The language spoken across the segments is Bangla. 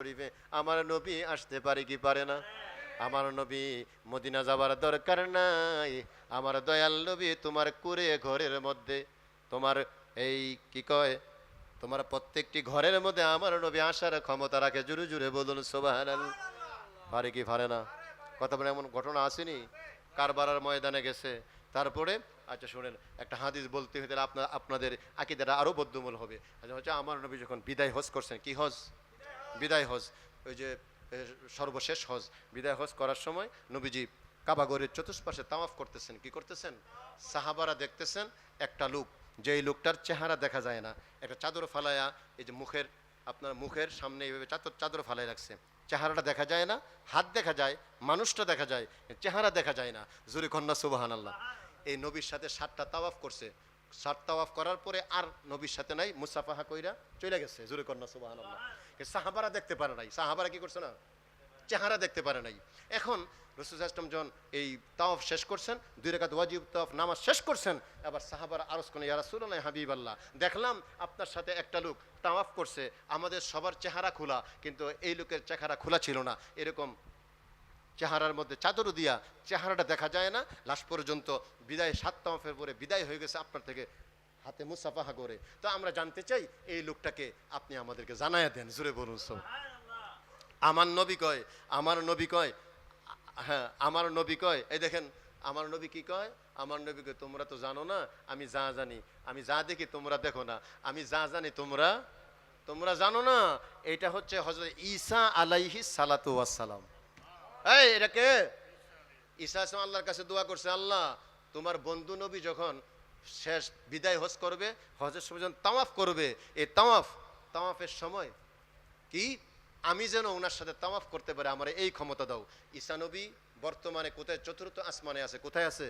শরীফে আমার নবী আসতে পারে কি পারে না? আমার নবী মদিনা যাবার দরকার নাই। আমার দয়াল নবী তোমার কুরে ঘরের মধ্যে। তোমার এই কি কয়? তোমার প্রত্যেকটি ঘরের মধ্যে আমার নবী আসার ক্ষমতা রাখে। জুড়ে জুড়ে বলুন সোবাহান পারে কি পারে না? কথা বলে এমন ঘটনা আসেনি? কারবারার ময়দানে গেছে। তারপরে আচ্ছা শুনেন, একটা হাদিস বলতে হইতে আপনার, আপনাদের আকিদারা আরও বদ্ধমূল হবে। আচ্ছা আমার নবী যখন বিদায় হজ করছেন, কি হজ? বিদায় হজ, ওই যে সর্বশেষ হজ বিদায় হজ করার সময় নবীজি কাবাগরের চতুষ্পাশে তাওয়াফ করতেছেন। কি করতেছেন? সাহাবারা দেখতেছেন একটা লোক, যেই লোকটার চেহারা দেখা যায় না। একটা চাদর ফালায়া, এই যে মুখের, আপনার মুখের সামনে এইভাবে চাদর চাদর ফালাই রাখছে। চেহারাটা দেখা যায় না, হাত দেখা যায়, মানুষটা দেখা যায়, চেহারা দেখা যায় না। জুরি কন্যা সুবাহান আল্লাহ এই নবীর সাথে সাতটা তাওয়াফ করছে। সাত তাওয়াফ করার পরে আর নবীর সাথে নাই, মুসাফাহা কইরা চলে গেছে, জুরি কন্যা সুবাহান সাহাবারা দেখতে পারে নাই, সাহাবারা কি করছে না? চেহারা দেখতে পারে নাই। এখন রসুল আসলাম যখন এই তাওয়াফ শেষ করছেন, দুই রেখাত ওয়াজিব তাওয়াফ নামাজ শেষ করছেন এবার সাহাবার আরজ কোন ইয়ারাসুল্লাহ হাবিব আল্লাহ দেখলাম আপনার সাথে একটা লোক তাওয়াফ করছে, আমাদের সবার চেহারা খোলা, কিন্তু এই লোকের চেহারা খোলা ছিল না। এরকম চেহারার মধ্যে চাদর দিয়া চেহারাটা দেখা যায় না। লাস্ট পর্যন্ত বিদায় সাত তাওয়াফের পরে বিদায় হয়ে গেছে আপনার থেকে হাতে মুসাফাহা করে। তো আমরা জানতে চাই, এই লোকটাকে আপনি আমাদেরকে জানায়া দেন। জুড়ে বলুন সব। আমার নবী কয়, আমার নবী কয় হ্যাঁ আমার নবী কয়, এই দেখেন, আমার নবী কি কয়, আমার নবী কয়, তোমরা তো জানো না, আমি যা জানি, আমি যা দেখি তোমরা দেখো না, আমি যা জানি তোমরা তোমরা জানো না। এটা হচ্ছে হজরত ঈসা আলাইহি সালাতু ওয়াসসালাম এই, এটা কে? ঈসা আল্লাহর কাছে দোয়া করছে, আল্লাহ, তোমার বন্ধু নবী যখন শেষ বিদায় হজ করবে, হজের সময় যখন করবে, এই তাওয়াফ, তাওয়াফের সময় কি? আমি যেন ওনার সাথে তাওয়াফ করতে পারে, আমার এই ক্ষমতা দাও। ঈসা নবী বর্তমানে কোথায়? চতুর্থ আসমানে আছে, কোথায় আছে?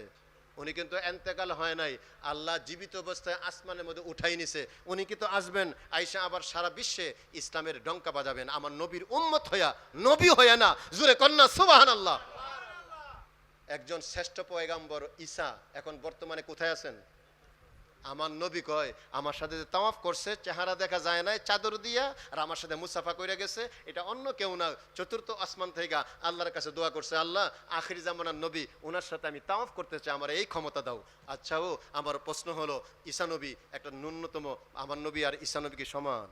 উনি কিন্তু এন্তেকাল হয় নাই। আল্লাহ জীবিত অবস্থায় আসমানের মধ্যে উঠাই নিছে। উনি কিন্তু আসবেন, আইসা আবার সারা বিশ্বে ইসলামের ডঙ্কা বাজাবেন। আমার নবীর উম্মত হইয়া, নবী হইয়া না। জুরে কন্যা সুবাহান আল্লাহ একজন শ্রেষ্ঠ পয়গাম্বর ঈসা এখন বর্তমানে কোথায় আছেন? আমার নবী কয়, আমার সাথে যে তাওয়াফ করছে, চেহারা দেখা যায় নাই, চাদর দিয়া, আর আমার সাথে মুসাফা করে গেছে, এটা অন্য কেউ না। চতুর্থ আসমান থেকে আল্লাহর কাছে দোয়া করছে, আল্লাহ, আখির জামানার নবী ওনার সাথে আমি তাওয়াফ করতে চাই, আমার এই ক্ষমতা দাও। আচ্ছা ও, আমার প্রশ্ন হলো, ঈসা নবী একটা ন্যূনতম, আমার নবী আর ঈসা নবী কি সমান?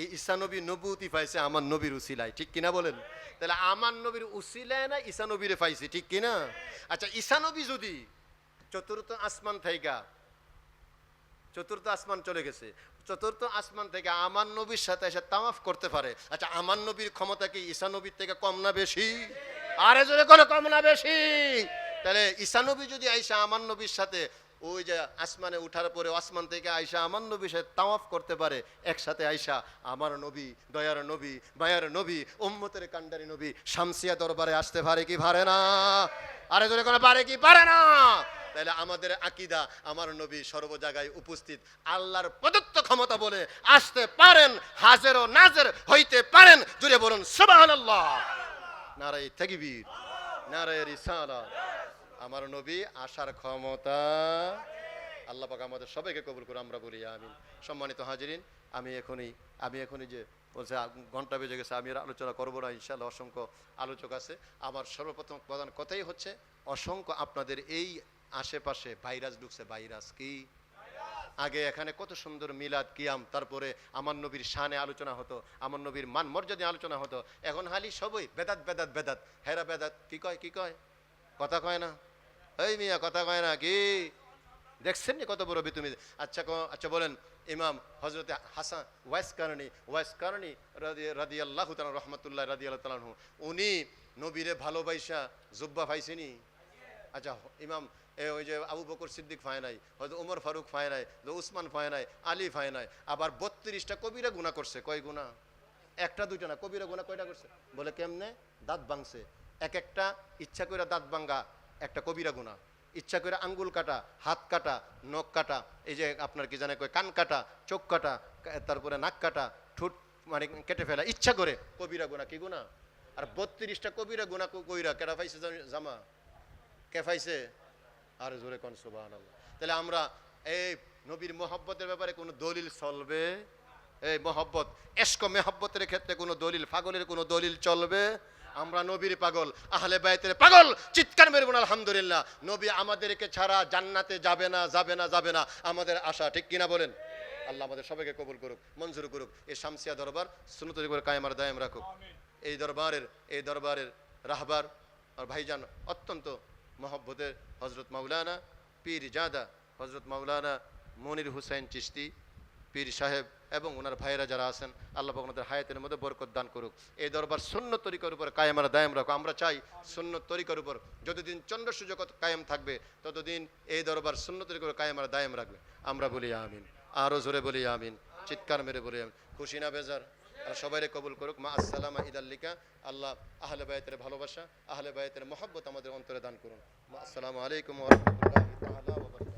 এই ঈসা নবী নবুতি পাইছে আমার নবীর উসিলায়, ঠিক কিনা বলেন? তাহলে আমার নবীর উসিলায় না ঈসা নবীরে পাইছে, ঠিক কিনা? আচ্ছা ঈসা নবী যদি চতুর্থ আসমান থেকে চতুর্থ আসমান চলে গেছে। চতুর্থ আসমান থেকে আমার নবীর সাথে এসে তামাফ করতে পারে। আচ্ছা আমার নবীর ক্ষমতা কি ঈসা নবীর থেকে কম না বেশি? আরে জোরে কোনো কম না বেশি? তাহলে ঈসা নবী যদি আইসা আমার নবীর সাথে, ওই যে আসমানে উঠার পরে আসমান থেকে আইসা আমার নবীর সাথে তাওয়াফ করতে পারে, একসাথে আইসা আমার নবী, দয়ার নবী, মায়ার নবী, উম্মতের কান্ডারি নবী, শামসিয়া দরবারে আসতে পারে কি পারে না? আরে জোরে কোনো পারে কি পারে না? তাহলে আমাদের আকিদা আমার নবী সর্ব জায়গায় উপস্থিত। আল্লাহর প্রদত্ত ক্ষমতা বলে আসতে পারেন, হাজের ও নাজের হইতে পারেন। জুড়ে বলুন, সুবহানাল্লাহ। নারাই তাকবীর, নারায় রিসালা। আমার নবী আসার ক্ষমতা, আল্লাহ পাক আমাদের সবাইকে কবুল করে আমরা বলি আমিন। সম্মানিত হাজিরিন, আমি এখনই আমি এখনই যে বলছে ঘণ্টা বেজে গেছে, আমি আর আলোচনা করব না ইনশাল্লাহ অসংখ্য আলোচক আছে। আমার সর্বপ্রথম প্রধান কথাই হচ্ছে, অসংখ্য আপনাদের এই আশেপাশে ভাইরাস ঢুকছে ভাইরাস কি? আগে এখানে কত সুন্দর মিলাদ কিয়াম তারপরে আমার নবীর শানে আলোচনা হতো আমার নবীর মান মর্যাদা আলোচনা হতো। এখন হালি সবই বেদাত বেদাত বেদাত। হেরা বেদাত কি কয় কি কয়? কথা কয় না? এই মিয়া কথা কয় না কি? দেখছেন নি কত বড় তুমি আচ্ছা ক- আচ্ছা বলেন ইমাম হজরত Hasan Owais Qarani Owais Qarani রাদি আল্লাহ রহমতুল্লাহ রাদি আল্লাহ তালাহু উনি নবীরে ভালোবাসা জুব্বা পাইছেনি? আচ্ছা ইমাম ওই যে আবু বকর সিদ্দিক ফায় নাই হয়তো উমর ফারুক ফায় নাই উসমান ফায় নাই, আলী ফায় নাই, আবার বত্রিশটা কবিরা গুণা করছে। কয় গুণা একটা, দুইটা না, কবিরা গুণা কয়টা করছে? বলে কেমনে? দাঁত ভাঙছে। এক একটা ইচ্ছা করে দাঁত ভাঙ্গা, একটা কবিরা গুণা ইচ্ছা করে আঙ্গুল কাটা, হাত কাটা, নখ কাটা, এই যে আপনার কি জানে কয়, কান কাটা, চোখ কাটা তারপরে নাক কাটা, ঠোঁট মানে কেটে ফেলা, ইচ্ছা করে, কবিরা গুণা কি গুণা আর বত্রিশটা কবিরা গুণা কইরা কেটা জানি- জামা? কে পাইছে? আর জোরে কোন সুবাহ তাহলে আমরা এই নবীর মোহাব্বতের ব্যাপারে কোনো দলিল চলবে? এই মহব্বত এসকো মেহব্বতের ক্ষেত্রে কোনো দলিল পাগলের কোনো দলিল চলবে? আমরা নবীর পাগল আহলে বাইতের পাগল চিৎকার মেরে বোন আলহামদুলিল্লাহ। নবী আমাদেরকে ছাড়া জান্নাতে যাবে না যাবে না যাবে না। আমাদের আশা ঠিক কিনা বলেন? আল্লাহ আমাদের সবাইকে কবুল করুক মঞ্জুর করুক। এই শামসিয়া দরবার সুনতরি করে কায়েমার দায়েম রাখুক। এই দরবারের এই দরবারের রাহবার আর ভাইজান অত্যন্ত মহব্বতের হজরত মাওলানা পীর জাদা হজরত মাওলানা মনির হুসাইন চিস্তি পীর সাহেব এবং ওনার ভাইয়েরা যারা আছেন, আল্লাহ ওনাদের হায়াতের মধ্যে বরকত দান করুক। এই দরবার শূন্য তরিকার উপর কায়েমার দায়াম রাখো। আমরা চাই শূন্য তরিকার উপর যতদিন চন্দ্র সূর্য কায়েম থাকবে, ততদিন এই দরবার শূন্য তরিকার কায়েমার দায়াম রাখবে। আমরা বলি আমিন। আরও জোরে বলি আমিন। চিৎকার মেরে বলি আমিন। খুশি না বেজার? আর সবাইরে কবুল করুক। মা আসসালামা ইদাল্লিকা। আল্লাহ আহলে বায়তের ভালোবাসা, আহলে বায়তের মহব্বত আমাদের অন্তরে দান করুন। মা আসসালামু আলাইকুম রহমতুল্লাহ